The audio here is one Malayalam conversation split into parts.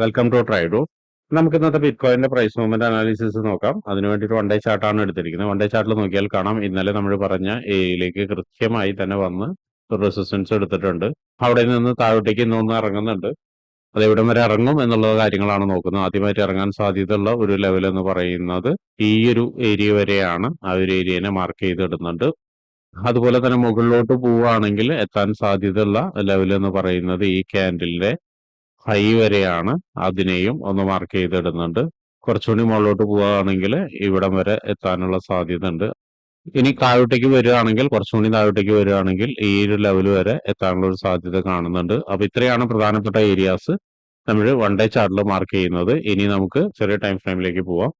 വെൽക്കം ടു ട്രൈഡു നമുക്ക് ഇന്നത്തെ ബിറ്റ്കോയിന്റെ പ്രൈസ് മൂവ്മെന്റ് അനാലിസിസ് നോക്കാം. അതിന് വേണ്ടിയിട്ട് വൺ ഡേ ചാർട്ടാണ് എടുത്തിരിക്കുന്നത്. വൺ ഡേ ചാർട്ടിൽ നോക്കിയാൽ കാണാം. ഇന്നലെ നമ്മൾ പറഞ്ഞ എയിലേക്ക് കൃത്യമായി തന്നെ വന്ന് റെസിസ്റ്റൻസ് എടുത്തിട്ടുണ്ട്. അവിടെ നിന്ന് താഴോട്ടേക്ക് ഇന്നൊന്ന് ഇറങ്ങുന്നുണ്ട്. അത് എവിടം വരെ ഇറങ്ങും എന്നുള്ള കാര്യങ്ങളാണ് നോക്കുന്നത്. ആദ്യമായിട്ട് ഇറങ്ങാൻ സാധ്യതയുള്ള ഒരു ലെവൽ എന്ന് പറയുന്നത് ഈ ഒരു ഏരിയ വരെയാണ്. ആ ഒരു ഏരിയനെ മാർക്ക് ചെയ്തിടുന്നുണ്ട്. അതുപോലെ തന്നെ മുകളിലോട്ട് പോവുകയാണെങ്കിൽ എത്താൻ സാധ്യതയുള്ള ലെവൽ എന്ന് പറയുന്നത് ഈ ക്യാൻഡിലിന്റെ ഹൈ വരെയാണ് അതിനെയും ഒന്ന് മാർക്ക് ചെയ്തിടുന്നുണ്ട്. കുറച്ചുകൂടി മുകളിലോട്ട് പോവുകയാണെങ്കിൽ ഇവിടം വരെ എത്താനുള്ള സാധ്യത ഉണ്ട് ഇനി താഴോട്ടേക്ക് വരികയാണെങ്കിൽ കുറച്ചുകൂടി താഴോട്ടേക്ക് വരികയാണെങ്കിൽ ഈ ഒരു ലെവൽ വരെ എത്താനുള്ള ഒരു സാധ്യത കാണുന്നുണ്ട്. അപ്പൊ ഇത്രയാണ് പ്രധാനപ്പെട്ട ഏരിയാസ് നമ്മൾ വൺ ഡേ ചാർട്ടിൽ മാർക്ക് ചെയ്യുന്നത്. ഇനി നമുക്ക് ചെറിയ ടൈം ഫ്രെയിമിലേക്ക് പോവാം.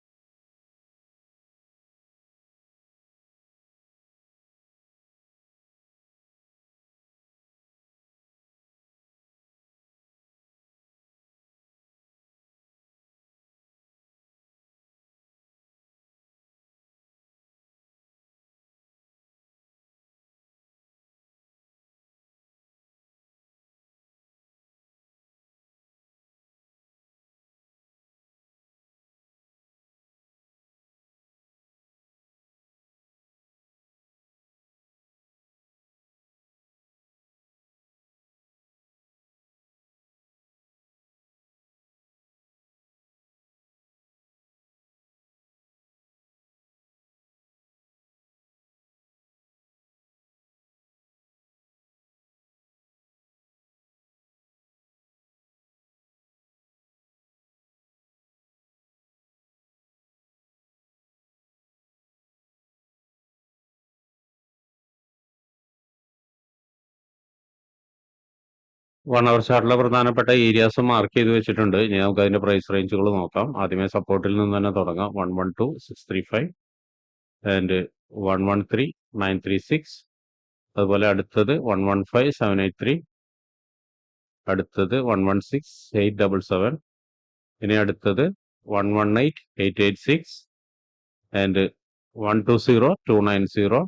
വൺ അവർ ചാർട്ടിലെ പ്രധാനപ്പെട്ട ഏരിയാസ് മാർക്ക് ചെയ്ത് വെച്ചിട്ടുണ്ട്. ഇനി നമുക്ക് അതിന്റെ പ്രൈസ് റേഞ്ചുകൾ നോക്കാം. ആദ്യമേ സപ്പോർട്ടിൽ നിന്ന് തന്നെ തുടങ്ങാം. One one two six three five and one one three nine three six അതുപോലെ അടുത്തത് one one five seven eight three അടുത്തത് one one six eight double seven ഇനി അടുത്തത് one one eight eight eight six and one two zero two nine zero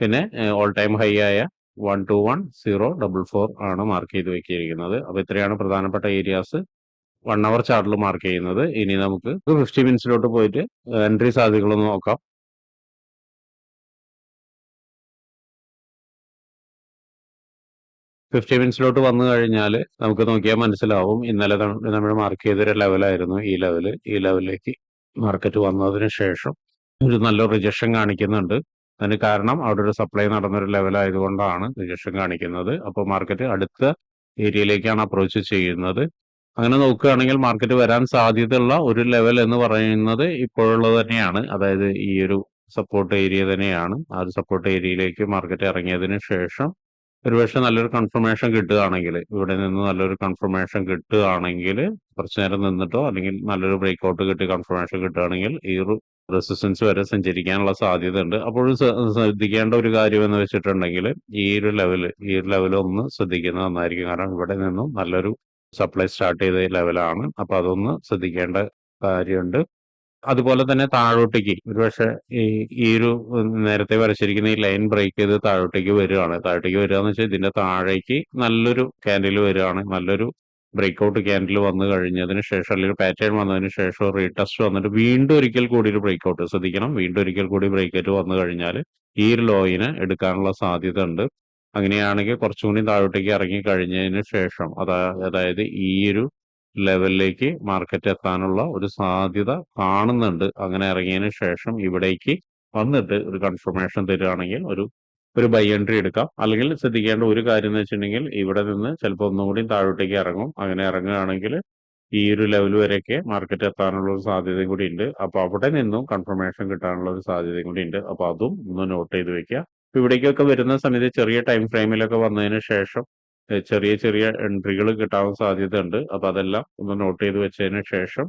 പിന്നെ ഓൾ ടൈം ഹൈ ആയ one two one zero double four ആണ് മാർക്ക് ചെയ്ത് വെക്കിയിരിക്കുന്നത് അപ്പൊ ഇത്രയാണ് പ്രധാനപ്പെട്ട ഏരിയാസ് വൺ അവർ ചാർട്ടിൽ മാർക്ക് ചെയ്യുന്നത്. ഇനി നമുക്ക് ഫിഫ്റ്റി മിനിറ്റ്സിലോട്ട് പോയിട്ട് എൻട്രി സാധ്യതകളൊന്ന് നോക്കാം. ഫിഫ്റ്റി മിനിറ്റ്സിലോട്ട് വന്നു കഴിഞ്ഞാൽ നമുക്ക് നോക്കിയാൽ മനസ്സിലാവും. ഇന്നലെ നമ്മൾ മാർക്ക് ചെയ്തൊരു ലെവലായിരുന്നു ഈ ലെവൽ ഈ ലെവലിലേക്ക് മാർക്കറ്റ് വന്നതിന് ശേഷം ഒരു നല്ല റിജക്ഷൻ കാണിക്കുന്നുണ്ട്. അതിന് കാരണം അവിടെ ഒരു സപ്ലൈ നടന്നൊരു ലെവൽ ആയതുകൊണ്ടാണ് റിജക്ഷൻ കാണിക്കുന്നത്. അപ്പോൾ മാർക്കറ്റ് അടുത്ത ഏരിയയിലേക്കാണ് അപ്രോച്ച് ചെയ്യുന്നത്. അങ്ങനെ നോക്കുകയാണെങ്കിൽ മാർക്കറ്റ് വരാൻ സാധ്യതയുള്ള ഒരു ലെവൽ എന്ന് പറയുന്നത് ഇപ്പോഴുള്ളത് തന്നെയാണ്. അതായത് ഈ ഒരു സപ്പോർട്ട് ഏരിയ തന്നെയാണ്. ആ ഒരു സപ്പോർട്ട് ഏരിയയിലേക്ക് മാർക്കറ്റ് ഇറങ്ങിയതിന് ശേഷം ഒരുപക്ഷെ നല്ലൊരു കൺഫർമേഷൻ കിട്ടുകയാണെങ്കിൽ ഇവിടെ നിന്ന് നല്ലൊരു കൺഫർമേഷൻ കിട്ടുകയാണെങ്കിൽ കുറച്ചു നേരം നിന്നിട്ടോ അല്ലെങ്കിൽ നല്ലൊരു ബ്രേക്ക് ഔട്ട് കിട്ടി കൺഫർമേഷൻ കിട്ടുകയാണെങ്കിൽ ഈ ഒരു റെസിസ്റ്റൻസ് വരെ സഞ്ചരിക്കാനുള്ള സാധ്യത ഉണ്ട് അപ്പോൾ ശ്രദ്ധിക്കേണ്ട ഒരു കാര്യം എന്ന് വെച്ചിട്ടുണ്ടെങ്കിൽ ഈ ഒരു ലെവൽ ഈ ഒരു ലെവൽ ഒന്ന് ശ്രദ്ധിക്കുന്നത് നന്നായിരിക്കും. കാരണം ഇവിടെ നിന്നും നല്ലൊരു സപ്ലൈ സ്റ്റാർട്ട് ചെയ്ത ലെവലാണ്. അപ്പൊ അതൊന്ന് ശ്രദ്ധിക്കേണ്ട കാര്യമുണ്ട്. അതുപോലെ തന്നെ താഴോട്ടേക്ക് ഒരുപക്ഷെ ഈ ഈ ഒരു നേരത്തെ വരച്ചിരിക്കുന്ന ഈ ലൈൻ ബ്രേക്ക് ചെയ്ത് താഴോട്ടേക്ക് വരികയാണ്. താഴോട്ടേക്ക് വരിക എന്ന് വെച്ചാൽ ഇതിന്റെ താഴേക്ക് നല്ലൊരു കാൻഡിൽ വരികയാണ്. നല്ലൊരു ബ്രേക്ക് ഔട്ട് ക്യാൻഡിൽ വന്നു കഴിഞ്ഞതിന് ശേഷം അല്ലെങ്കിൽ പാറ്റേൺ വന്നതിന് ശേഷം റീടെസ്റ്റ് വന്നിട്ട് വീണ്ടും ഒരിക്കൽ കൂടി ഒരു ബ്രേക്ക്ഔട്ട് ശ്രദ്ധിക്കണം. വീണ്ടും ഒരിക്കൽ കൂടി ബ്രേക്ക് ഔട്ട് വന്നു കഴിഞ്ഞാൽ ഈ ഒരു ലോയിന് എടുക്കാനുള്ള സാധ്യത ഉണ്ട് അങ്ങനെയാണെങ്കിൽ കുറച്ചും കൂടി താഴോട്ടേക്ക് ഇറങ്ങി കഴിഞ്ഞതിന് ശേഷം അതായത് ഈ ഒരു ലെവലിലേക്ക് മാർക്കറ്റ് എത്താനുള്ള ഒരു സാധ്യത കാണുന്നുണ്ട്. അങ്ങനെ ഇറങ്ങിയതിന് ശേഷം ഇവിടേക്ക് വന്നിട്ട് ഒരു കൺഫർമേഷൻ തരികയാണെങ്കിൽ ഒരു ഒരു ബൈ എൻട്രി എടുക്കാം. അല്ലെങ്കിൽ ശ്രദ്ധിക്കേണ്ട ഒരു കാര്യം എന്ന് വെച്ചിട്ടുണ്ടെങ്കിൽ ഇവിടെ നിന്ന് ചിലപ്പോൾ ഒന്നുകൂടി താഴോട്ടേക്ക് ഇറങ്ങും. അങ്ങനെ ഇറങ്ങുകയാണെങ്കിൽ ഈ ഒരു ലെവൽ വരെയൊക്കെ മാർക്കറ്റ് എത്താനുള്ള ഒരു സാധ്യതയും കൂടി ഉണ്ട്. അപ്പൊ അവിടെ നിന്നും കൺഫർമേഷൻ കിട്ടാനുള്ള ഒരു സാധ്യതയും കൂടി ഉണ്ട്. അപ്പൊ അതും ഒന്ന് നോട്ട് ചെയ്ത് വെക്കുക. ഇവിടേക്കൊക്കെ വരുന്ന സമയത്ത് ചെറിയ ടൈം ഫ്രെയിമിലൊക്കെ വന്നതിന് ശേഷം ചെറിയ ചെറിയ എൻട്രികൾ കിട്ടാൻ സാധ്യത ഉണ്ട് അപ്പൊ അതെല്ലാം ഒന്ന് നോട്ട് ചെയ്ത് വെച്ചതിന് ശേഷം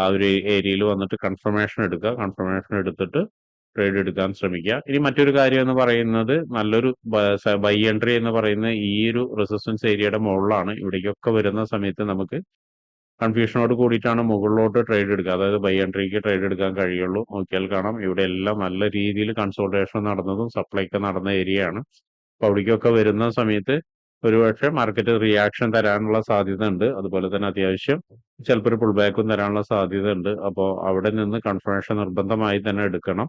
ആ ഒരു ഏരിയയിൽ വന്നിട്ട് കൺഫർമേഷൻ എടുക്കുക. കൺഫർമേഷൻ എടുത്തിട്ട് ട്രേഡ് എടുക്കാൻ ശ്രമിക്കുക. ഇനി മറ്റൊരു കാര്യം എന്ന് പറയുന്നത് നല്ലൊരു ബൈ എൻട്രി എന്ന് പറയുന്ന ഈ ഒരു റെസിസ്റ്റൻസ് ഏരിയയുടെ മുകളിലാണ്. ഇവിടേക്കൊക്കെ വരുന്ന സമയത്ത് നമുക്ക് കൺഫ്യൂഷനോട് കൂടിയിട്ടാണ് മുകളിലോട്ട് ട്രേഡ് എടുക്കുക. അതായത് ബൈ എൻട്രിക്ക് ട്രേഡ് എടുക്കാൻ കഴിയുള്ളൂ. നോക്കിയാൽ കാണാം. ഇവിടെ എല്ലാം നല്ല രീതിയിൽ കൺസോൾട്ടേഷൻ നടന്നതും സപ്ലൈ ഒക്കെ നടന്ന ഏരിയയാണ് അപ്പോൾ അപ്പൊ അവിടേക്കൊക്കെ വരുന്ന സമയത്ത് ഒരുപക്ഷെ മാർക്കറ്റ് റിയാക്ഷൻ തരാനുള്ള സാധ്യത ഉണ്ട് അതുപോലെ തന്നെ അത്യാവശ്യം ചിലപ്പോൾ ഒരു പുൾ ബാക്കും തരാനുള്ള സാധ്യത ഉണ്ട് അപ്പോൾ അവിടെ നിന്ന് കൺഫർമേഷൻ നിർബന്ധമായി തന്നെ എടുക്കണം.